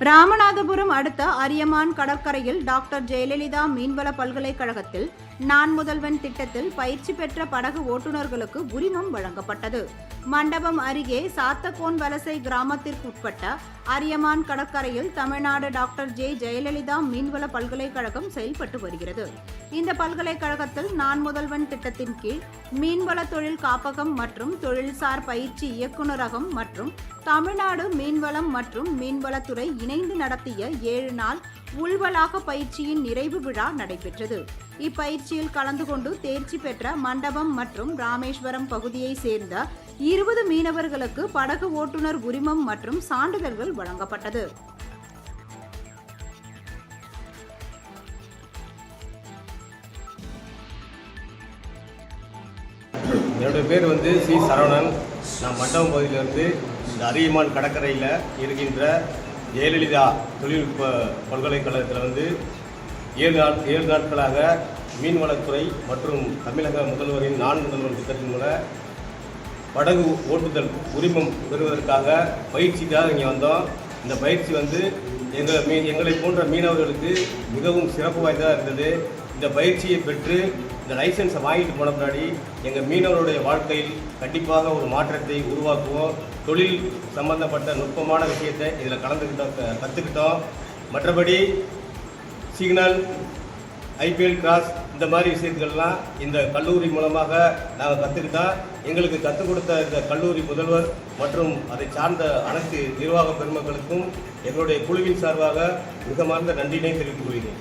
ராமநாதபுரம் அடுத்த அரியமான் கடற்கரையில் டாக்டர் ஜெயலலிதா மீன்வள பல்கலைக்கழகத்தில் நான் முதல்வன் திட்டத்தில் பயிற்சி பெற்ற படகு ஓட்டுநர்களுக்கு உரிமம் வழங்கப்பட்டது. மண்டபம் அருகே சாத்தகோன் வலசை கிராமத்திற்குட்பட்ட அரியமான் கடற்கரையில் தமிழ்நாடு டாக்டர் ஜே. ஜெயலலிதா மீன்வள பல்கலைக்கழகம் செயல்பட்டு வருகிறது. இந்த பல்கலைக்கழகத்தில் நான் முதல்வன் திட்டத்தின் கீழ் மீன்வள தொழில் காப்பகம் மற்றும் தொழில்சார் பயிற்சி இயக்குநரகம் மற்றும் தமிழ்நாடு மீன்வளம் மற்றும் மீன்வளத்துறை இணைந்து நடத்திய ஏழு நாள் உள்வளாக பயிற்சியின் நிறைவு விழா நடைபெற்றது. இப்பயிற்சியில் கலந்து கொண்டு தேர்ச்சி பெற்ற மண்டபம் மற்றும் ராமேஸ்வரம் பகுதியை சேர்ந்த இருபது மீனவர்களுக்கு படகு ஓட்டுநர் உரிமம் மற்றும் சான்றிதழ்கள் வழங்கப்பட்டது. என்னுடைய பேர் வந்து சி சரவணன். நான் மண்டபம் பகுதியிலிருந்து இந்த அரியமான் கடற்கரையில் இருக்கின்ற ஜெயலலிதா தொழில்நுட்ப பல்கலைக்கழகத்தில் வந்து ஏழு நாள் ஏழு நாட்களாக மீன்வளத்துறை மற்றும் தமிழக முதல்வரின் நான் முதல்வர் திட்டத்தின் மூலம் படகு ஓட்டுதல் உரிமம் பெறுவதற்காக பயிற்சிக்காக இங்கே வந்தோம். இந்த பயிற்சி வந்து எங்கள் மீ எங்களை போன்ற மீனவர்களுக்கு மிகவும் சிறப்பு வாய்ந்ததாக இருந்தது. இந்த பயிற்சியை பெற்று இந்த லைசன்ஸை வாங்கிட்டு போன பின்னாடி எங்கள் மீனவருடைய வாழ்க்கையில் கண்டிப்பாக ஒரு மாற்றத்தை உருவாக்குவோம். தொழில் சம்பந்தப்பட்ட நுட்பமான விஷயத்தை இதில் கலந்துக்கிட்டோம் கற்றுக்கிட்டோம் மற்றபடி சிக்னல் ஐபிஎல் கிராஸ் இந்த மாதிரி விஷயத்துக்கள்லாம் இந்த கல்லூரி மூலமாக நாங்கள் கற்றுக்கிட்டோம் எங்களுக்கு கற்றுக் கொடுத்த இந்த கல்லூரி முதல்வர் மற்றும் அதை சார்ந்த அனைத்து நிர்வாக பெருமக்களுக்கும் எங்களுடைய குழுவின் சார்பாக மிக மார்ந்த நன்றியினை தெரிவித்துக் கொள்கிறேன்.